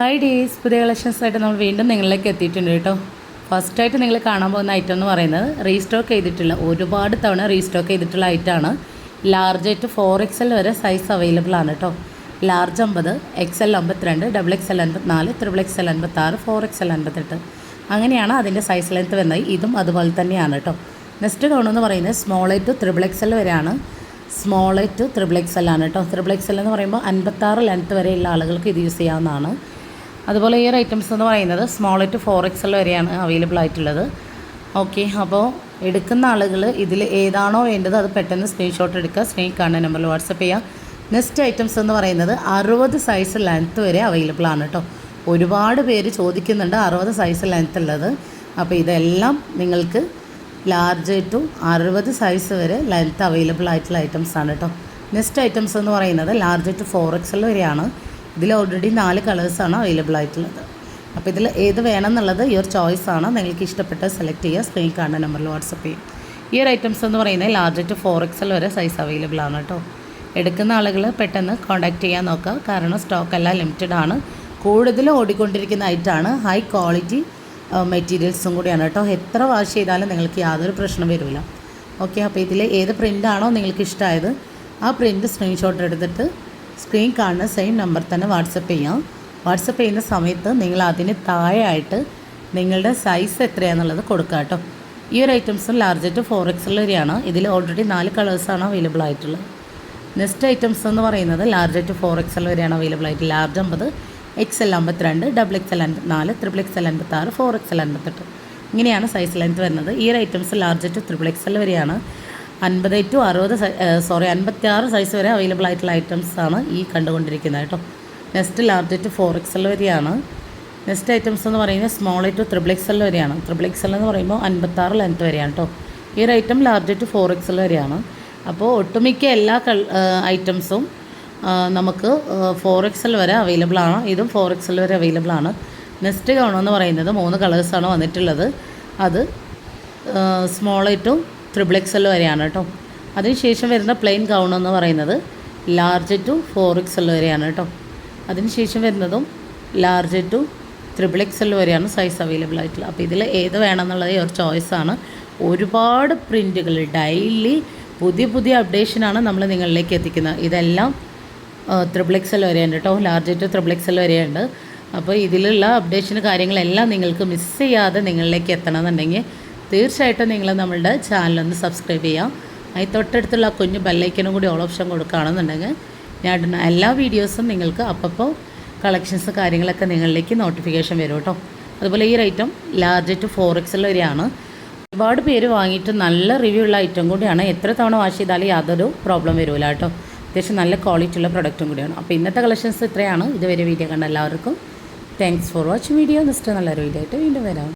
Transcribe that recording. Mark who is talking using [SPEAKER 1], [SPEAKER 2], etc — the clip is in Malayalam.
[SPEAKER 1] ഹായ് ഡേയ്സ് പുതിയ കളക്ഷൻസ് ആയിട്ട് നമ്മൾ വീണ്ടും നിങ്ങളിലേക്ക് എത്തിയിട്ടുണ്ട് കേട്ടോ. ഫസ്റ്റായിട്ട് നിങ്ങൾ കാണാൻ പോകുന്ന ഐറ്റം എന്ന് പറയുന്നത് റീസ്റ്റോക്ക് ചെയ്തിട്ടുള്ള ഒരുപാട് തവണ റീസ്റ്റോക്ക് ചെയ്തിട്ടുള്ള ഐറ്റമാണ് ലാർജ് ആയിട്ട് ഫോർ എക്സ് എൽ വരെ സൈസ് അവൈലബിൾ ആണ് കേട്ടോ. ലാർജ് അമ്പത് എക്സ് എൽ അമ്പത്തിരണ്ട് ഡബിൾ എക്സ് എൽ അൻപത്തിനാല് ത്രിബിൾ എക്സ് എൽ അൻപത്താറ് ഫോർ എക്സ് എൽ അൻപത്തെട്ട്. അങ്ങനെയാണ് അതിന്റെ സൈസ് ലെങ്ത്ത് വരുന്നത്. ഇതും അതുപോലെ തന്നെയാണ് കേട്ടോ. നെക്സ്റ്റ് ഗൗൺ എന്ന് പറയുന്നത് small to triple X L വരെയാണ്. Small to triple X L ആണ് കേട്ടോ. ത്രിബിൾ എക്സ് എൽ എന്ന് പറയുമ്പോൾ അൻപത്താറ് ലെങ്ത്ത് വരെയുള്ള ആളുകൾക്ക് ഇത് യൂസ് ചെയ്യാവുന്നതാണ്. അതുപോലെ ഈ ഒരു ഐറ്റംസ് എന്ന് പറയുന്നത് small to four X L വരെയാണ് അവൈലബിൾ ആയിട്ടുള്ളത്. ഓക്കെ അപ്പോൾ എടുക്കുന്ന ആളുകൾ ഇതിൽ ഏതാണോ വേണ്ടത് അത് പെട്ടെന്ന് സ്ക്രീൻഷോട്ട് എടുക്കുക സ്ക്രീൻ കാണുന്ന നമ്പറിൽ വാട്സപ്പ് ചെയ്യുക. നെക്സ്റ്റ് ഐറ്റംസ് എന്ന് പറയുന്നത് അറുപത് സൈസ് ലെങ്ത്ത് വരെ അവൈലബിൾ ആണ് കേട്ടോ ഒരുപാട് പേര് ചോദിക്കുന്നുണ്ട് അറുപത് സൈസ് ലെങ്ത്ത് ഉള്ളത്. അപ്പോൾ ഇതെല്ലാം നിങ്ങൾക്ക് ലാർജ് ടു അറുപത് സൈസ് വരെ ലെങ്ത്ത് അവൈലബിൾ ആയിട്ടുള്ള ഐറ്റംസ് ആണ് കേട്ടോ നെക്സ്റ്റ് ഐറ്റംസ് എന്ന് പറയുന്നത് ലാർജ് ടു ഫോർ എക്സൽ വരെയാണ്. ഇതിൽ ഓൾറെഡി നാല് കളേഴ്സാണ് അവൈലബിൾ ആയിട്ടുള്ളത്. അപ്പോൾ ഇതിൽ ഏത് വേണം എന്നുള്ളത് ചോയ്സ് ആണ്. നിങ്ങൾക്ക് ഇഷ്ടപ്പെട്ട സെലക്ട് ചെയ്യുക. സ്ക്രീൻ കാണുന്ന നമ്പറിൽ വാട്സപ്പ് ചെയ്യും ഈ ഒരു ഐറ്റംസ് എന്ന് പറയുന്നത് large to four X L വരെ സൈസ് അവൈലബിൾ ആണ് കേട്ടോ. എടുക്കുന്ന ആളുകൾ പെട്ടെന്ന് കോൺടാക്റ്റ് ചെയ്യാൻ നോക്കുക. കാരണം സ്റ്റോക്ക് എല്ലാം ലിമിറ്റഡ് ആണ്. കൂടുതലും ഓടിക്കൊണ്ടിരിക്കുന്ന ഐറ്റാണ് ഹൈ ക്വാളിറ്റി മെറ്റീരിയൽസും കൂടിയാണ് കേട്ടോ. എത്ര വാഷ് ചെയ്താലും നിങ്ങൾക്ക് യാതൊരു പ്രശ്നം വരില്ല. ഓക്കെ അപ്പോൾ ഇതിൽ ഏത് പ്രിന്റാണോ നിങ്ങൾക്ക് ഇഷ്ടമായത് ആ പ്രിന്റ് സ്ക്രീൻഷോട്ട് എടുത്തിട്ട് സ്ക്രീൻ കാണുന്ന സെയിം നമ്പർ തന്നെ വാട്സപ്പ് ചെയ്യാം. വാട്സപ്പ് ചെയ്യുന്ന സമയത്ത് നിങ്ങൾ അതിന് താഴെയായിട്ട് നിങ്ങളുടെ സൈസ് എത്രയാണെന്നുള്ളത് കൊടുക്കുക കേട്ടോ. ഈ ഒരു ഐറ്റംസും ലാർജറ്റ് ഫോർ എക്സൽ വരെയാണ് ഇതിൽ ഓൾറെഡി നാല് കളേഴ്സാണ് അവൈലബിൾ ആയിട്ടുള്ളത്. നെക്സ്റ്റ് ഐറ്റംസ് എന്ന് പറയുന്നത് large to four X L വരെയാണ് അവൈലബിൾ ആയിട്ട്. ലാർജ് അമ്പത് എക്സ് എൽ അമ്പത്തിരണ്ട് ഡബിൾ എക്സ് എൽ അൻപത്തിനാല് ത്രിബിൾ എക്സ് എൽ അൻപത്താറ് ഫോർ എക്സ് എൽ അൻപത്തെട്ട്. ഇങ്ങനെയാണ് സൈസ് ലെങ്ത് വരുന്നത്. ഈ ഒരു items large to to triple X L വരെയാണ്. അൻപത് ടു അറുപത് സോറി അൻപത്തി ആറ് സൈസ് വരെ അവൈലബിൾ ആയിട്ടുള്ള ഐറ്റംസ് ആണ് ഈ കണ്ടുകൊണ്ടിരിക്കുന്നത് കേട്ടോ. Next large to four X L വരെയാണ്. നെക്സ്റ്റ് ഐറ്റംസ് എന്ന് പറയുന്നത് small to triple X L വരെയാണ്. ത്രിബിൾ എക്സൽ എന്ന് പറയുമ്പോൾ അൻപത്താറ് ലെങ്ത് വരെയാണ് കേട്ടോ. ഈ ഒരു item large to four X L വരെയാണ്. അപ്പോൾ ഒട്ടുമിക്ക എല്ലാ ഐറ്റംസും നമുക്ക് ഫോർ എക്സൽ വരെ അവൈലബിൾ ആണ്. ഇതും ഫോർ എക്സൽ വരെ അവൈലബിൾ ആണ്. നെക്സ്റ്റ് ഗൗൺ എന്ന് പറയുന്നത് മൂന്ന് കളേഴ്സാണ് വന്നിട്ടുള്ളത്. അത് small to triple X L വരെയാണ് കേട്ടോ. അതിനുശേഷം വരുന്ന പ്ലെയിൻ ഗൗൺ എന്ന് പറയുന്നത് large to four X L വരെയാണ് കേട്ടോ. അതിനുശേഷം വരുന്നതും large to triple X L വരെയാണ് സൈസ് അവൈലബിൾ ആയിട്ടുള്ളത്. അപ്പോൾ ഇതിൽ ഏത് വേണമെന്നുള്ളത് ഒരു ചോയ്സാണ് ഒരുപാട് പ്രിന്റുകൾ ഡെയിലി പുതിയ പുതിയ അപ്ഡേഷനാണ് നമ്മൾ നിങ്ങളിലേക്ക് എത്തിക്കുന്നത്. ഇതെല്ലാം ത്രിബിൾ എക്സ് എൽ വരെയുണ്ട് കേട്ടോ. Large to triple X L വരെയുണ്ട്. അപ്പോൾ ഇതിലുള്ള അപ്ഡേഷന് കാര്യങ്ങളെല്ലാം നിങ്ങൾക്ക് മിസ് ചെയ്യാതെ നിങ്ങളിലേക്ക് എത്തണമെന്നുണ്ടെങ്കിൽ തീർച്ചയായിട്ടും നിങ്ങൾ നമ്മളുടെ ചാനലൊന്ന് സബ്സ്ക്രൈബ് ചെയ്യാം. അതിൽ തൊട്ടടുത്തുള്ള കുഞ്ഞ് ബെല്ലൈക്കനും കൂടി ഓൾ ഓപ്ഷൻ കൊടുക്കുകയാണെന്നുണ്ടെങ്കിൽ ഞാൻ എല്ലാ വീഡിയോസും നിങ്ങൾക്ക് അപ്പപ്പോൾ കളക്ഷൻസ് കാര്യങ്ങളൊക്കെ നിങ്ങളിലേക്ക് നോട്ടിഫിക്കേഷൻ വരും കേട്ടോ. അതുപോലെ ഈ ഐറ്റം ലാർജ് ടു ഫോർ എക്സിൽ വരെയാണ് ഒരുപാട് പേര് വാങ്ങിയിട്ട് നല്ല റിവ്യൂ ഉള്ള ഐറ്റം കൂടിയാണ്. എത്ര തവണ വാഷ് ചെയ്താലും യാതൊരു പ്രോബ്ലം വരില്ല കേട്ടോ. അത്യാവശ്യം നല്ല ക്വാളിറ്റി ഉള്ള പ്രൊഡക്റ്റും കൂടിയാണ്. അപ്പോൾ ഇന്നത്തെ കളക്ഷൻസ് ഇത്രയാണ്. ഇതുവരെ വീഡിയോ കണ്ട എല്ലാവർക്കും thanks for watching video next നല്ലൊരു വീഡിയോ ആയിട്ട് വീണ്ടും വരാം.